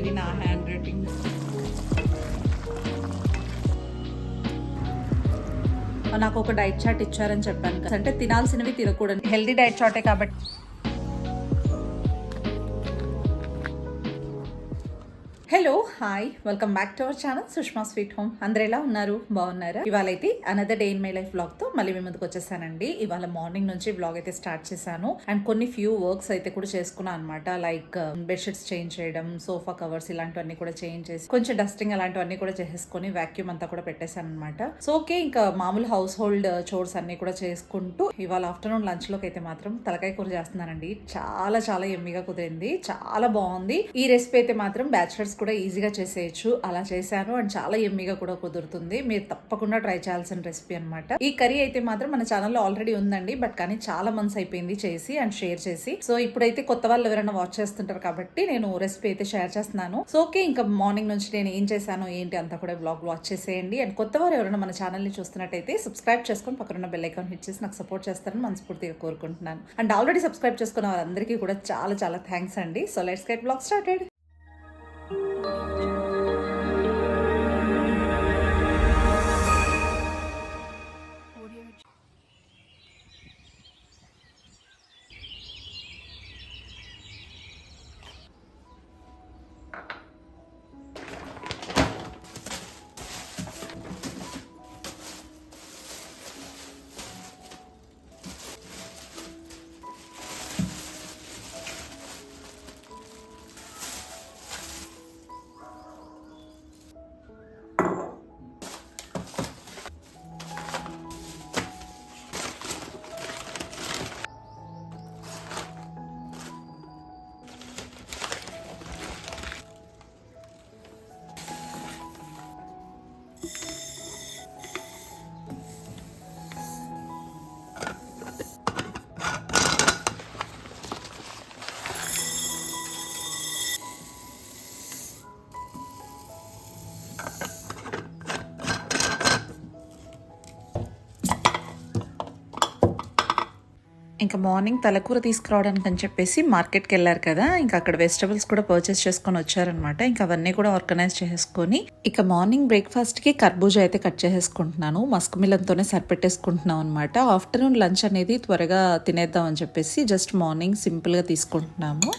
ఇది నా hand writing నాకు ఒక డైట్ చార్ట్ ఇచ్చారని చెప్పాను అంటే తినాల్సినవి తినకూడదు. హెల్దీ డైట్ చార్టే కాబట్టి. Hello hi welcome back to our channel Sushma sweet home అందరు ఎలా ఉన్నారు? బాగున్నారా? ఇవాళ అయితే another day in my life బ్లాగ్తో మళ్ళీ మీ ముందుకు వచ్చేసానండి. ఇవాళ మార్నింగ్ నుంచి బ్లాగ్ అయితే స్టార్ట్ చేశాను. అండ్ కొన్ని ఫ్యూ వర్క్స్ అయితే కూడా చేసుకున్నాను అనమాట లైక్ బెడ్షీట్స్ చేంజ్ చేయడం సోఫా కవర్స్ ఇలాంటివన్నీ కూడా చేంజ్ చేసి కొంచెం డస్టింగ్ అలాంటివన్నీ కూడా చేసేసుకొని వాక్యూమ్ అంతా కూడా పెట్టేశాను అనమాట సో ఓకే ఇంకా మామూలు హౌస్ హోల్డ్ చోర్స్ అన్ని కూడా చేసుకుంటూ ఇవాళ ఆఫ్టర్నూన్ లంచ్లోకి అయితే మాత్రం తలకాయ కూర చేస్తున్నానండి. చాలా చాలా ఎమ్మిగా కుదిరింది. చాలా బాగుంది. ఈ రెసిపీ అయితే మాత్రం బ్యాచులర్స్ కూడా ఈజీగా చేసేయచ్చు. అలా చేశాను. అండ్ చాలా ఎమ్మీగా కూడా కుదురుతుంది. మీరు తప్పకుండా ట్రై చేయాల్సిన రెసిపీ అనమాట ఈ కర్రీ అయితే మాత్రం మన ఛానల్లో ఆల్రెడీ ఉందండి. బట్ కానీ చాలా మంత్స్ అయిపోయింది చేసి అండ్ షేర్ చేసి. సో ఇప్పుడైతే కొత్త వాళ్ళు ఎవరైనా వాచ్ చేస్తుంటారు కాబట్టి నేను రెసిపీ అయితే షేర్ చేస్తున్నాను. సో ఓకే ఇంకా మార్నింగ్ నుంచి నేను ఏం చేశాను ఏంటి అంతా కూడా బ్లాగ్ వాచ్ చేసేయండి. అండ్ కొత్త వారు ఎవరైనా మన ఛానల్ని చూస్తున్నట్టయితే సబ్స్క్రైబ్ చేసుకొని పక్కన బెల్ ఐకాన్ హిట్ చేసి నాకు సపోర్ట్ చేస్తారని మనస్ఫూర్తిగా కోరుకుంటున్నాను. అండ్ ఆల్రెడీ సబ్స్క్రైబ్ చేసుకున్న వారందరికీ కూడా చాలా చాలా థ్యాంక్స్ అండి. So let's get vlog started Thank you. ఇంకా మార్నింగ్ తలకూర తీసుకురావడానికి అని చెప్పేసి మార్కెట్కి వెళ్ళారు కదా ఇంకా అక్కడ వెజిటబుల్స్ కూడా పర్చేస్ చేసుకొని వచ్చారనమాట. ఇంకా అవన్నీ కూడా ఆర్గనైజ్ చేసుకొని ఇక మార్నింగ్ బ్రేక్ఫాస్ట్కి కర్బూజా అయితే కట్ చేసేసుకుంటున్నాను. మస్క్ మిలన్తోనే సరిపెట్టేసుకుంటున్నాం అనమాట ఆఫ్టర్నూన్ లంచ్ అనేది త్వరగా తినేద్దాం అని చెప్పేసి జస్ట్ మార్నింగ్ సింపుల్గా తీసుకుంటున్నాము.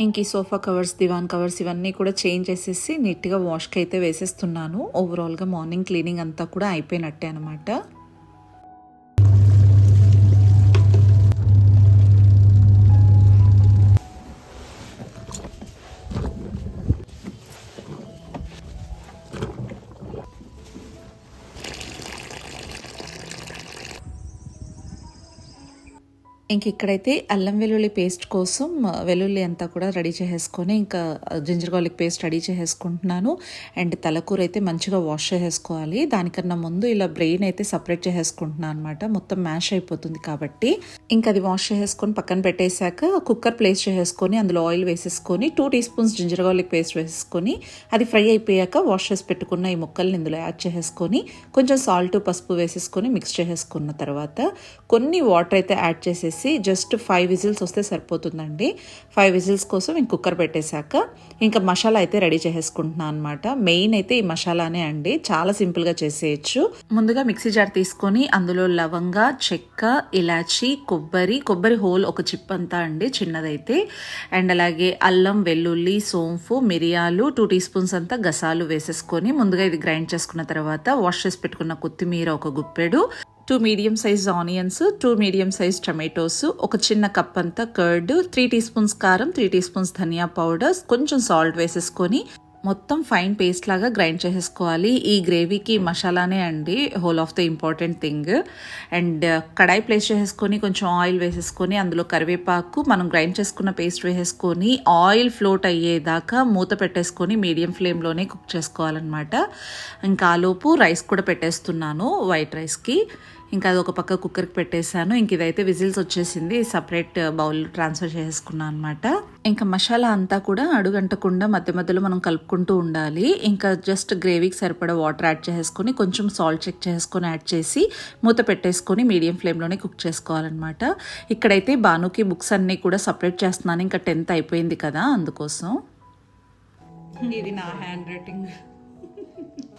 ఇంక ఈ సోఫా కవర్స్ దివాన్ కవర్స్ ఇవన్నీ కూడా చేంజ్ చేసేసి నీట్గా వాష్కి అయితే వేసేస్తున్నాను. ఓవరాల్గా మార్నింగ్ క్లీనింగ్ అంతా కూడా అయిపోయినట్టే అనమాట ఇంక ఇక్కడైతే అల్లం వెల్లుల్లి పేస్ట్ కోసం వెల్లుల్లి అంతా కూడా రెడీ చేసేసుకొని ఇంకా జింజర్ గార్లిక్ పేస్ట్ రెడీ చేసేసుకుంటున్నాను. అండ్ తలకూర అయితే మంచిగా వాష్ చేసేసుకోవాలి. దానికన్నా ముందు ఇలా బ్రెయిన్ అయితే సపరేట్ చేసేసుకుంటున్నాను అనమాట మొత్తం మ్యాష్ అయిపోతుంది కాబట్టి. ఇంకా అది వాష్ చేసేసుకొని పక్కన పెట్టేశాక కుక్కర్ ప్లేస్ చేసేసుకొని అందులో ఆయిల్ వేసేసుకొని two teaspoons ginger garlic paste వేసేసుకొని అది ఫ్రై అయిపోయాక వాష్ చేసి పెట్టుకున్న ఈ ముక్కల్ని ఇందులో యాడ్ చేసేసుకొని కొంచెం సాల్ట్ పసుపు వేసేసుకొని మిక్స్ చేసేసుకున్న తర్వాత కొన్ని వాటర్ అయితే యాడ్ చేసేసి వచ్చేసి జస్ట్ ఫైవ్ విజిల్స్ వస్తే సరిపోతుందండి. ఫైవ్ విజిల్స్ కోసం ఇంక కుక్కర్ పెట్టేశాక ఇంకా మసాలా అయితే రెడీ చేసేసుకుంటున్నాను అనమాట మెయిన్ అయితే ఈ మసాలానే అండి. చాలా సింపుల్గా చేసేయచ్చు. ముందుగా మిక్సీ జార్ తీసుకొని అందులో లవంగ చెక్క ఇలాచి కొబ్బరి కొబ్బరి హోల్ ఒక చిప్ అంతా అండి చిన్నదైతే. అండ్ అలాగే అల్లం వెల్లుల్లి సోంపు మిరియాలు టూ టీ స్పూన్స్ అంతా గసాలు వేసేసుకొని ముందుగా ఇది గ్రైండ్ చేసుకున్న తర్వాత వాష్ చేసి పెట్టుకున్న కొత్తిమీర ఒక గుప్పెడు. Two medium size onions two medium size tomatoes ఒక చిన్న కప్ అంతా కర్డ్ త్రీ టీ స్పూన్స్ కారం త్రీ టీ స్పూన్స్ ధనియా పౌడర్ కొంచెం సాల్ట్ వేసేసుకొని మొత్తం ఫైన్ పేస్ట్ లాగా గ్రైండ్ చేసేసుకోవాలి. ఈ గ్రేవీకి మసాలానే అండి whole of the important thing and kadai place చేసేసుకొని కొంచెం ఆయిల్ వేసేసుకొని అందులో కరివేపాకు మనం గ్రైండ్ చేసుకున్న పేస్ట్ వేసేసుకొని ఆయిల్ ఫ్లోట్ అయ్యేదాకా మూత పెట్టేసుకొని మీడియం ఫ్లేమ్లోనే కుక్ చేసుకోవాలన్నమాట. ఇంకా ఆలోపు రైస్ కూడా పెట్టేస్తున్నాను వైట్ రైస్కి ఇంకా అది ఒక పక్క కుక్కర్కి పెట్టేశాను. ఇంక ఇదైతే విజిల్స్ వచ్చేసింది. సపరేట్ బౌల్ ట్రాన్స్ఫర్ చేసుకున్నాను అనమాట ఇంకా మసాలా అంతా కూడా అడుగంటకుండా మధ్య మధ్యలో మనం కలుపుకుంటూ ఉండాలి. ఇంకా జస్ట్ గ్రేవీకి సరిపడా వాటర్ యాడ్ చేసుకొని కొంచెం సాల్ట్ చెక్ చేసుకొని యాడ్ చేసి మూత పెట్టేసుకొని మీడియం ఫ్లేమ్లోనే కుక్ చేసుకోవాలన్నమాట. ఇక్కడైతే బానుకి బుక్స్ అన్నీ కూడా సపరేట్ చేస్తున్నాను. ఇంకా టెన్త్ అయిపోయింది కదా అందుకోసం. ఇది నా హ్యాండ్ రైటింగ్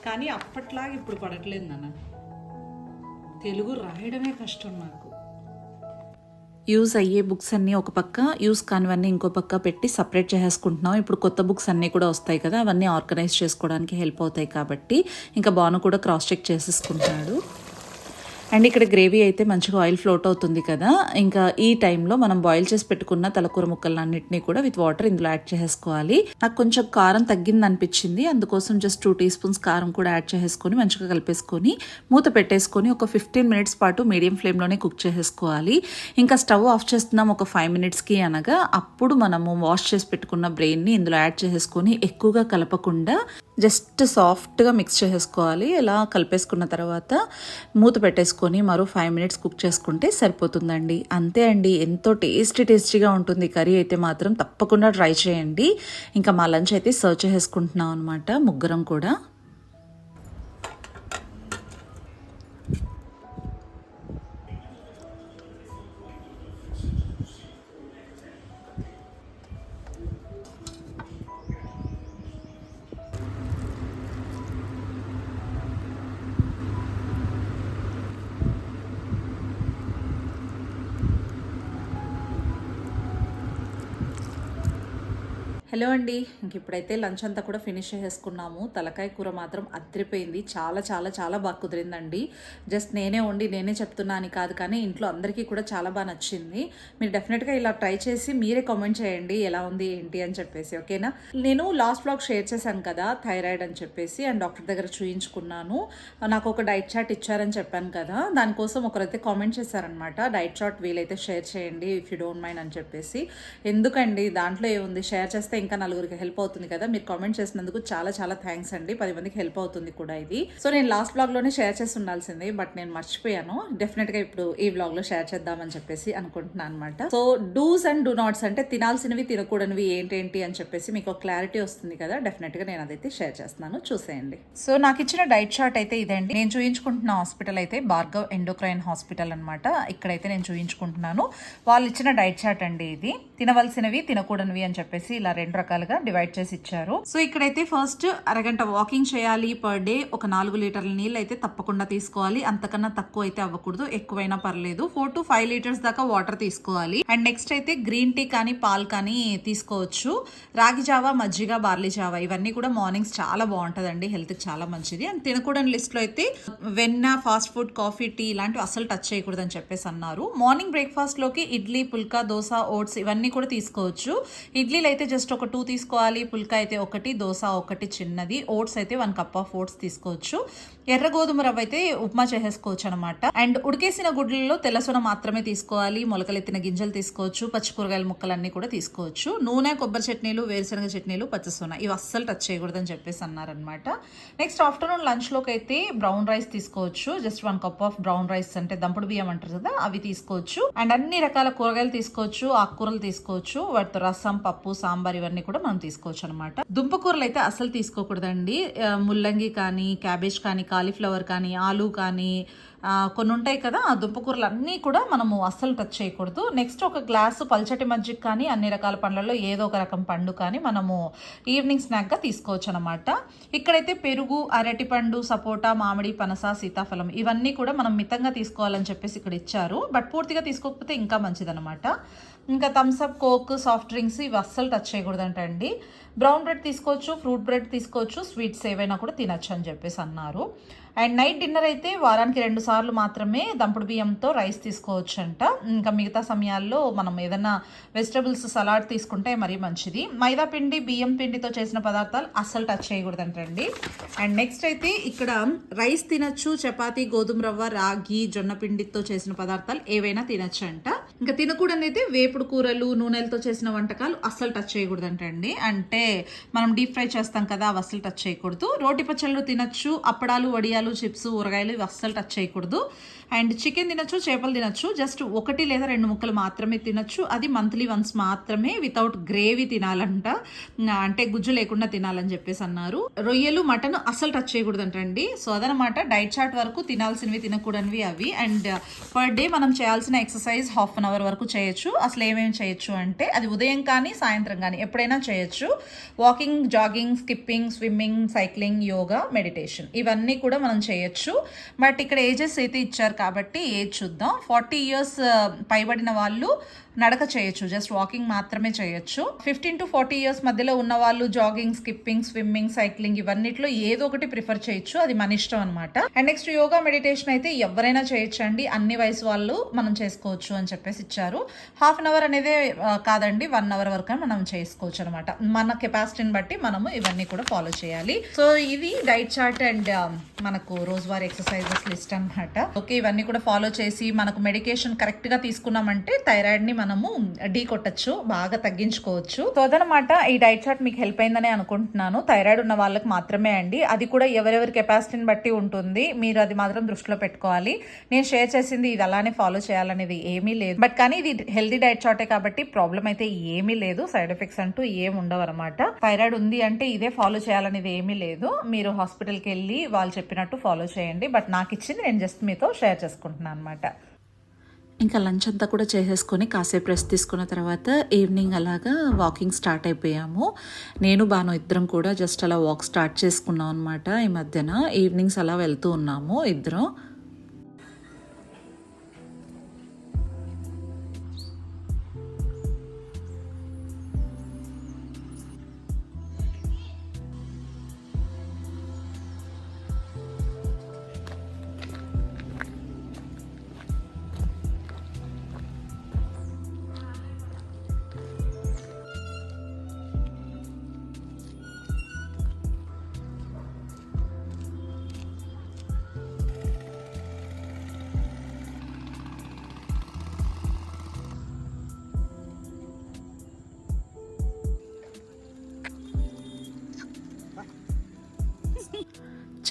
కానీ అప్పట్లాగా ఇప్పుడు పడట్లేదు నాన్న. తెలుగు రాయడమే కష్టం నాకు. యూజ్ అయ్యే బుక్స్ అన్నీ ఒక పక్క యూజ్ కానివన్నీ ఇంకో పక్క పెట్టి సపరేట్ చేసేసుకుంటున్నాం. ఇప్పుడు కొత్త బుక్స్ అన్నీ కూడా వస్తాయి కదా అవన్నీ ఆర్గనైజ్ చేసుకోవడానికి హెల్ప్ అవుతాయి కాబట్టి. ఇంకా బాను కూడా క్రాస్ చెక్ చేసేసుకుంటున్నాడు అండ్ ఇక్కడ గ్రేవీ అయితే మంచిగా ఆయిల్ ఫ్లోట్ అవుతుంది కదా. ఇంకా ఈ టైంలో మనం బాయిల్ చేసి పెట్టుకున్న తలకూర ముక్కలన్నింటినీ కూడా విత్ వాటర్ ఇందులో యాడ్ చేసుకోవాలి నాకు కొంచెం కారం తగ్గింది అనిపించింది అందుకోసం జస్ట్ టూ టీ స్పూన్స్ కారం కూడా యాడ్ చేసేసుకొని మంచిగా కలిపేసుకొని మూత పెట్టేసుకొని ఒక ఫిఫ్టీన్ మినిట్స్ పాటు మీడియం ఫ్లేమ్లోనే కుక్ చేసేసుకోవాలి. ఇంకా స్టవ్ ఆఫ్ చేస్తున్నాం ఒక ఫైవ్ మినిట్స్కి అనగా అప్పుడు మనము వాష్ చేసి పెట్టుకున్న బ్రెయిన్ని ఇందులో యాడ్ చేసేసుకొని ఎక్కువగా కలపకుండా జస్ట్ సాఫ్ట్గా మిక్స్ చేసేసుకోవాలి. ఇలా కలిపేసుకున్న తర్వాత మూత పెట్టేసుకొని మరో ఫైవ్ మినిట్స్ కుక్ చేసుకుంటే సరిపోతుందండి. అంతే అండి. ఎంతో టేస్టీ టేస్టీగా ఉంటుంది. కర్రీ అయితే మాత్రం తప్పకుండా ట్రై చేయండి. ఇంకా మా లంచ్ అయితే సర్వ్ చేసేసుకుంటున్నాం అనమాట ముగ్గురం కూడా. హలో అండి. ఇంక ఇప్పుడైతే లంచ్ అంతా కూడా ఫినిష్ చేసేసుకున్నాము. తలకాయ కూర మాత్రం అద్దరిపోయింది చాలా చాలా చాలా బాగా కుదిరిందండి. జస్ట్ నేనే వండి నేనే చెప్తున్నా అని కాదు కానీ ఇంట్లో అందరికీ కూడా చాలా బాగా నచ్చింది. మీరు డెఫినెట్గా ఇలా ట్రై చేసి మీరే కామెంట్ చేయండి. ఎలా ఉంది ఏంటి అని చెప్పేసి ఓకేనా? నేను లాస్ట్ బ్లాగ్ షేర్ చేశాను కదా థైరాయిడ్ అని చెప్పేసి అండ్ డాక్టర్ దగ్గర చూయించుకున్నాను. నాకు ఒక డైట్ చార్ట్ ఇచ్చారని చెప్పాను కదా దానికోసం ఒకరైతే కామెంట్ చేశారనమాట డైట్ చార్ట్ వీలైతే షేర్ చేయండి ఇఫ్ యూ డోంట్ మైండ్ అని చెప్పేసి. ఎందుకండి దాంట్లో ఏముంది? షేర్ చేస్తే ఇంకా నలుగురికి హెల్ప్ అవుతుంది కదా. మీరు కామెంట్ చేసినందుకు చాలా చాలా థ్యాంక్స్ అండి. పది మందికి హెల్ప్ అవుతుంది కూడా ఇది. సో నేను లాస్ట్ బ్లాగ్లోనే షేర్ చేసి ఉండాల్సింది బట్ నేను మర్చిపోయాను. డెఫినెట్గా ఇప్పుడు ఈ బ్లాగ్లో షేర్ చేద్దామని చెప్పేసి అనుకుంటున్నాను అనమాట so dos and do nots అంటే తినాల్సినవి తినకూడనివి ఏంటేంటి అని చెప్పేసి మీకు క్లారిటీ వస్తుంది కదా. డెఫినెట్గా నేను అదైతే షేర్ చేస్తున్నాను. చూసేయండి. సో నాకు ఇచ్చిన డైట్ షార్ట్ అయితే ఇదండి. నేను చూయించుకుంటున్న హాస్పిటల్ అయితే భార్గవ్ ఎండోక్రైన్ హాస్పిటల్ అనమాట ఇక్కడైతే నేను చూయించుకుంటున్నాను. వాళ్ళు ఇచ్చిన డైట్ చార్ట్ అండి ఇది. తినవలసినవి తినకూడనివి అని చెప్పేసి ఇలా రెండు రకాలుగా డివైడ్ చేసి ఇచ్చారు. సో ఇక్కడైతే ఫస్ట్ అరగంట వాకింగ్ చేయాలి పర్ డే ఒక నాలుగు లీటర్ల నీళ్ళు అయితే తప్పకుండా తీసుకోవాలి. అంతకన్నా తక్కువ అయితే అవ్వకూడదు. ఎక్కువైనా పర్లేదు. ఫోర్ టు ఫైవ్ లీటర్స్ దాకా వాటర్ తీసుకోవాలి. అండ్ నెక్స్ట్ అయితే గ్రీన్ టీ కానీ పాలు కానీ తీసుకోవచ్చు. రాగి జావా మజ్జిగ బార్లీ జావా ఇవన్నీ కూడా మార్నింగ్స్ చాలా బాగుంటుందండి. హెల్త్ చాలా మంచిది. అండ్ తినకూడని లిస్ట్లో అయితే వెన్న ఫాస్ట్ ఫుడ్ కాఫీ టీ ఇలాంటివి అసలు టచ్ చేయకూడదని చెప్పేసి అన్నారు. మార్నింగ్ బ్రేక్ఫాస్ట్లోకి ఇడ్లీ పుల్కా దోశ ఓట్స్ ఇవన్నీ కూడా తీసుకోవచ్చు. ఇడ్లీలు అయితే జస్ట్ ఒక టూ తీసుకోవాలి పుల్క అయితే ఒకటి దోశ ఒకటి చిన్నది ఓట్స్ అయితే వన్ కప్ ఆఫ్ ఓట్స్ తీసుకోవచ్చు. ఎర్ర గోధుమ రవ్వ అయితే ఉప్మా చేసేసుకోవచ్చు అనమాట అండ్ ఉడికేసిన గుడ్లలో తెల్లసొన మాత్రమే తీసుకోవాలి మొలకలెత్తిన గింజలు తీసుకోవచ్చు పచ్చి కూరగాయల ముక్కలన్నీ కూడా తీసుకోవచ్చు. నూనె కొబ్బరి చట్నీలు వేరుశనగ చట్నీలు పచ్చసొన ఇవి అస్సలు టచ్ చేయకూడదని చెప్పేసి అన్నారనమాట నెక్స్ట్ ఆఫ్టర్నూన్ లంచ్లోకి అయితే బ్రౌన్ రైస్ తీసుకోవచ్చు. Just one cup of brown rice అంటే దంపుడు బియ్యం అంటారు కదా అవి తీసుకోవచ్చు. అండ్ అన్ని రకాల కూరగాయలు తీసుకోవచ్చు ఆకుకూరలు తీసుకోవచ్చు వాటితో రసం పప్పు సాంబార్ ఇవన్నీ కూడా మనం తీసుకోవచ్చు అనమాట దుంపకూరలు అయితే అసలు తీసుకోకూడదండి ముల్లంగి కానీ క్యాబేజ్ కానీ కాలీఫ్లవర్ కానీ ఆలు కానీ కొన్ని ఉంటాయి కదా ఆ దుంపకూరలు అన్నీ కూడా మనము అస్సలు టచ్ చేయకూడదు. నెక్స్ట్ ఒక గ్లాసు పల్చటి మజ్జిగ కానీ అన్ని రకాల పండ్లలో ఏదో ఒక రకం పండు కానీ మనము ఈవినింగ్ స్నాక్గా తీసుకోవచ్చు అనమాట ఇక్కడైతే పెరుగు అరటిపండు సపోటా మామిడి పనస సీతాఫలం ఇవన్నీ కూడా మనం మితంగా తీసుకోవాలని చెప్పేసి ఇక్కడ ఇచ్చారు. బట్ పూర్తిగా తీసుకోకపోతే ఇంకా మంచిదన్నమాట. ఇంకా థమ్స్అప్ కోక్ సాఫ్ట్ డ్రింక్స్ ఇవి అస్సలు టచ్ చేయకూడదంట అండి. బ్రౌన్ బ్రెడ్ తీసుకోవచ్చు ఫ్రూట్ బ్రెడ్ తీసుకోవచ్చు స్వీట్స్ ఏవైనా కూడా తినచ్చు అని చెప్పేసి అన్నారు. అండ్ నైట్ డిన్నర్ అయితే వారానికి రెండు సార్లు మాత్రమే దంపుడు బియ్యంతో రైస్ తీసుకోవచ్చు అంట ఇంకా మిగతా సమయాల్లో మనం ఏదైనా వెజిటబుల్స్ సలాడ్ తీసుకుంటే మరీ మంచిది. మైదా పిండి బియ్యం పిండితో చేసిన పదార్థాలు అస్సలు టచ్ చేయకూడదంటండి అండ్. నెక్స్ట్ అయితే ఇక్కడ రైస్ తినచ్చు చపాతీ గోధుమ రవ్వ రాగి జొన్న పిండితో చేసిన పదార్థాలు ఏవైనా తినచ్చు అంట ఇంకా తినకూడని అయితే వేపుడు కూరలు నూనెలతో చేసిన వంటకాలు అస్సలు టచ్ చేయకూడదు అంటండి అంటే మనం డీప్ ఫ్రై చేస్తాం కదా అవి అస్సలు టచ్ చేయకూడదు. రోటి పచ్చళ్ళు తినచ్చు అప్పడాలు వడియాలు చిప్స్ ఊరగాయలు ఇవి అస్సలు టచ్ చేయకూడదు. అండ్ చికెన్ తినచ్చు చేపలు తినచ్చు. జస్ట్ ఒకటి లేదా రెండు ముక్కలు మాత్రమే తినచ్చు. అది మంత్లీ వన్స్ మాత్రమే వితౌట్ గ్రేవీ తినాలంట. అంటే గుజ్జు లేకుండా తినాలని చెప్పేసి అన్నారు. రొయ్యలు మటన్ అసలు టచ్ చేయకూడదంటండి. సో అదనమాట డైట్ చార్ట్ వరకు తినాల్సినవి తినకూడనివి అవి. అండ్ పర్ డే మనం చేయాల్సిన ఎక్సర్సైజ్ హాఫ్ అన్ అవర్ వరకు చేయొచ్చు. అసలు ఏమేమి చేయొచ్చు అంటే అది ఉదయం కానీ సాయంత్రం కానీ ఎప్పుడైనా చేయొచ్చు. Walking jogging skipping swimming cycling yoga meditation ఇవన్నీ కూడా మనం చేయొచ్చు. బట్ ఇక్కడ ఏజెస్ అయితే ఇచ్చారు కాబట్టి ఏజ్ చూద్దాం. ఫార్టీ ఇయర్స్ పైబడిన వాళ్ళు నడక చేయొచ్చు. జస్ట్ వాకింగ్ మాత్రమే చేయొచ్చు. ఫిఫ్టీన్ టు ఫార్టీ ఇయర్స్ మధ్యలో ఉన్న వాళ్ళు జాగింగ్ స్కిప్పింగ్ స్విమ్మింగ్ సైక్లింగ్ ఇవన్నిట్లో ఏదో ఒకటి ప్రిఫర్ చేయొచ్చు. అది మన ఇష్టం అనమాట అండ్ నెక్స్ట్ యోగా మెడిటేషన్ అయితే ఎవరైనా చేయొచ్చు అండి. అన్ని వయసు వాళ్ళు మనం చేసుకోవచ్చు అని చెప్పేసి ఇచ్చారు. హాఫ్ అన్ అవర్ అనేది కాదండి. వన్ అవర్ వరకు మనం చేసుకోవచ్చు అనమాట మన కెపాసిటీని బట్టి మనము ఇవన్నీ కూడా ఫాలో చేయాలి. సో ఇది డైట్ చార్ట్ అండ్ మనకు రోజువారీ ఎక్సర్సైజెస్ లిస్ట్ అనమాట ఓకే ఇవన్నీ కూడా ఫాలో చేసి మనకు మెడికేషన్ కరెక్ట్గా తీసుకున్నామంటే థైరాయిడ్ని మనము ఢీ కొట్టచ్చు బాగా తగ్గించుకోవచ్చు. సో అదనమాట ఈ డైట్ చార్ట్ మీకు హెల్ప్ అయిందని అనుకుంటున్నాను. థైరాయిడ్ ఉన్న వాళ్ళకి మాత్రమే అండి. అది కూడా ఎవరెవరి కెపాసిటీని బట్టి ఉంటుంది. మీరు అది మాత్రం దృష్టిలో పెట్టుకోవాలి. నేను షేర్ చేసింది ఇది అలానే ఫాలో చేయాలనేది ఏమీ లేదు. బట్ కానీ ఇది హెల్దీ డైట్ చార్టే కాబట్టి ప్రాబ్లం అయితే ఏమీ లేదు. సైడ్ ఎఫెక్ట్స్ అంటూ ఏం ఉండవు అనమాట థైరాయిడ్ ఉంది అంటే ఇదే ఫాలో చేయాలనేది ఏమీ లేదు. మీరు హాస్పిటల్కి వెళ్ళి వాళ్ళు చెప్పినట్టు ఫాలో చేయండి. బట్ నాకు ఇచ్చింది నేను జస్ట్ మీతో షేర్ చేసుకుంటున్నాను అనమాట ఇంకా లంచ్ అంతా కూడా చేసేసుకొని కాసేపు రెస్ట్ తీసుకున్న తర్వాత ఈవినింగ్ అలాగా వాకింగ్ స్టార్ట్ అయిపోయాము. నేను బాను ఇద్దరం కూడా జస్ట్ అలా వాక్ స్టార్ట్ చేసుకున్నాం అనమాట ఈ మధ్యన. ఈవినింగ్స్ అలా వెళ్తూ ఉన్నాము ఇద్దరం.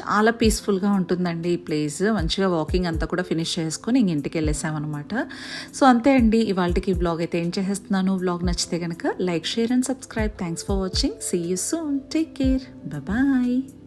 చాలా పీస్ఫుల్గా ఉంటుందండి ఈ ప్లేస్ మంచిగా వాకింగ్ అంతా కూడా ఫినిష్ చేసుకొని ఇంక ఇంటికి వెళ్ళేసామన్నమాట. సో అంతే అండి. ఇవాళకి బ్లాగ్ అయితే ఏం చేసేస్తున్నాను? బ్లాగ్ నచ్చితే కనుక like share and subscribe thanks for watching see you soon take care bye